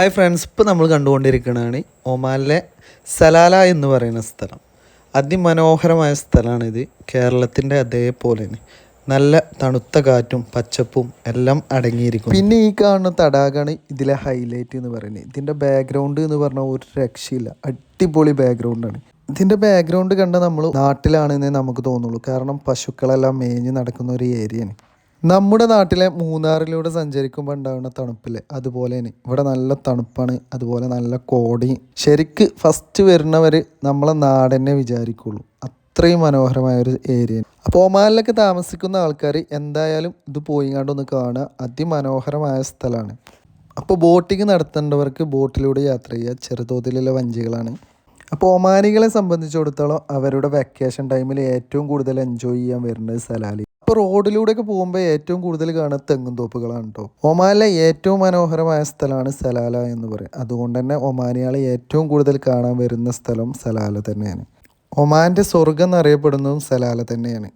Hi friends ഇപ്പോൾ നമ്മൾ കണ്ടുകൊണ്ടിരിക്കുന്നതാണ് ഒമാനിലെ സലാല എന്ന് പറയുന്ന സ്ഥലം. അതിമനോഹരമായ സ്ഥലമാണിത്. കേരളത്തിന്റെ അതേപോലെ തന്നെ നല്ല തണുത്ത കാറ്റും പച്ചപ്പും എല്ലാം അടങ്ങിയിരിക്കും പിന്നെ ഈ കാണുന്ന തടാകമാണ് ഇതിലെ ഹൈലൈറ്റ് എന്ന് പറയുന്നത്. ഇതിന്റെ ബാക്ക്ഗ്രൗണ്ട് എന്ന് പറഞ്ഞാൽ ഒരു രക്ഷയില്ല. അടിപൊളി ബാക്ക്ഗ്രൗണ്ടാണ് ഇതിന്റെ ബാക്ക്ഗ്രൗണ്ട് കണ്ട നമ്മൾ നാട്ടിലാണെന്നേ നമുക്ക് തോന്നുള്ളൂ. കാരണം പശുക്കളെല്ലാം മേഞ്ഞ് നടക്കുന്ന ഒരു ഏരിയയാണ് നമ്മുടെ നാട്ടിലെ മൂന്നാറിലൂടെ സഞ്ചരിക്കുമ്പോൾ ഉണ്ടാകുന്ന അതുപോലെ തന്നെ ഇവിടെ നല്ല തണുപ്പാണ് അതുപോലെ നല്ല കോടയും. ശരിക്ക് ഫസ്റ്റ് വരുന്നവർ നമ്മളെ നാടെന്നെ വിചാരിക്കുള്ളൂ. അത്രയും മനോഹരമായ ഒരു ഏരിയ അപ്പോൾ ഒമാനിലൊക്കെ താമസിക്കുന്ന ആൾക്കാർ എന്തായാലും ഇത് പോയി കണ്ടൊന്ന് കാണുക. അതിമനോഹരമായ സ്ഥലമാണ്. അപ്പോൾ ബോട്ടിങ് നടത്തേണ്ടവർക്ക് ബോട്ടിലൂടെ യാത്ര ചെയ്യുക. ചെറുതോതിലുള്ള വഞ്ചികളാണ്. അപ്പോൾ ഒമാനികളെ സംബന്ധിച്ചിടത്തോളം അവരുടെ വെക്കേഷൻ ടൈമിൽ ഏറ്റവും കൂടുതൽ എൻജോയ് ചെയ്യാൻ വരുന്നത് സലാലി. അപ്പോൾ റോഡിലൂടെയൊക്കെ പോകുമ്പോൾ ഏറ്റവും കൂടുതൽ കാണുന്ന തെങ്ങും തോപ്പുകളാണ് കേട്ടോ ഒമാനിലെ ഏറ്റവും മനോഹരമായ സ്ഥലമാണ് സലാല എന്ന് പറയും. അതുകൊണ്ട് തന്നെ ഒമാനിയാളെ ഏറ്റവും കൂടുതൽ കാണാൻ വരുന്ന സ്ഥലം സലാല തന്നെയാണ്. ഒമാന്റെ സ്വർഗം എന്നറിയപ്പെടുന്നതും സലാല തന്നെയാണ്.